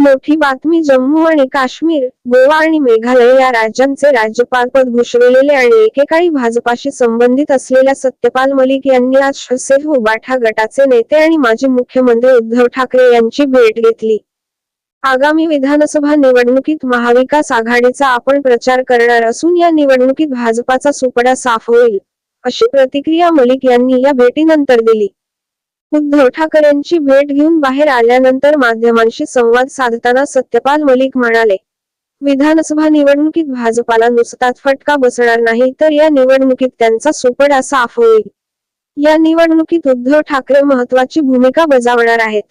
मोठी बातमी जम्मू आणि काश्मीर गोवा आणि मेघालय या राज्यांचे राज्यपाल पद भूषविलेले आणि एकेकाळी भाजपाशी संबंधित असलेल्या सत्यपाल मलिक यांनी आज शिवसेना उबाठा गटाचे नेते आणि माजी मुख्यमंत्री उद्धव ठाकरे यांची भेट घेतली. आगामी विधानसभा निवडणुकीत महाविकास आघाडीचा आपण प्रचार करणार असून या निवडणुकीत भाजपाचा सुपडा साफ होईल अशी प्रतिक्रिया मलिक यांनी या भेटीनंतर दिली. उद्धव ठाकरेंची भेट घेऊन बाहेर आल्यानंतर माध्यमांशी संवाद साधताना सत्यपाल मलिक म्हणाले विधानसभा निवडणुकीत भाजपाला नुसताच फटका बसणार नाही तर या निवडणुकीत त्यांचा सुपडा साफ होईल या निवडणुकीत उद्धव ठाकरे महत्वाची भूमिका बजावणार आहेत.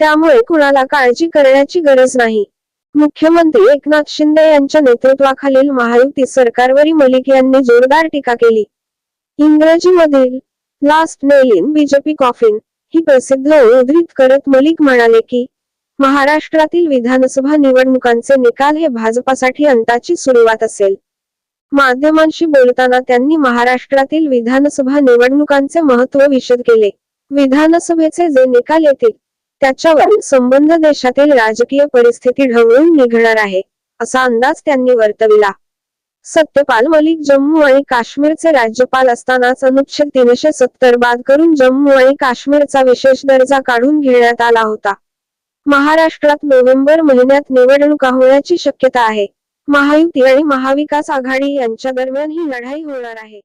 त्यामुळे कुणाला काळजी करण्याची गरज नाही. मुख्यमंत्री एकनाथ शिंदे यांच्या नेतृत्वाखालील महायुती सरकारवरी मलिक यांनी जोरदार टीका केली. इंग्रजीमधील last nail in BJP coffin ही प्रसिद्ध उद्धृत करत मलिक म्हणाले की महाराष्ट्रातील विधानसभा निवडणुकांचे निकाल हे भाजपासाठी अंताची सुरुवात असेल. माध्यमांशी बोलताना त्यांनी महाराष्ट्रातील विधानसभा निवडणुकांचे महत्त्व विशद केले. विधानसभेचे जे निकाल येतील त्याच्यावर संबंध देशातील राजकीय परिस्थिती ढवळून निघणार आहे असा अंदाज त्यांनी वर्तविला. सत्यपाल मलिक जम्मू आणि काश्मीरचे राज्यपाल असतानाच अनुच्छेद तीनशे सत्तर बाद करून जम्मू आणि काश्मीरचा विशेष दर्जा काढून घेण्यात आला होता. महाराष्ट्रात नोव्हेंबर महिन्यात निवडणुका होण्याची शक्यता आहे. महायुती आणि महाविकास आघाडी यांच्या दरम्यान ही लढाई होणार आहे.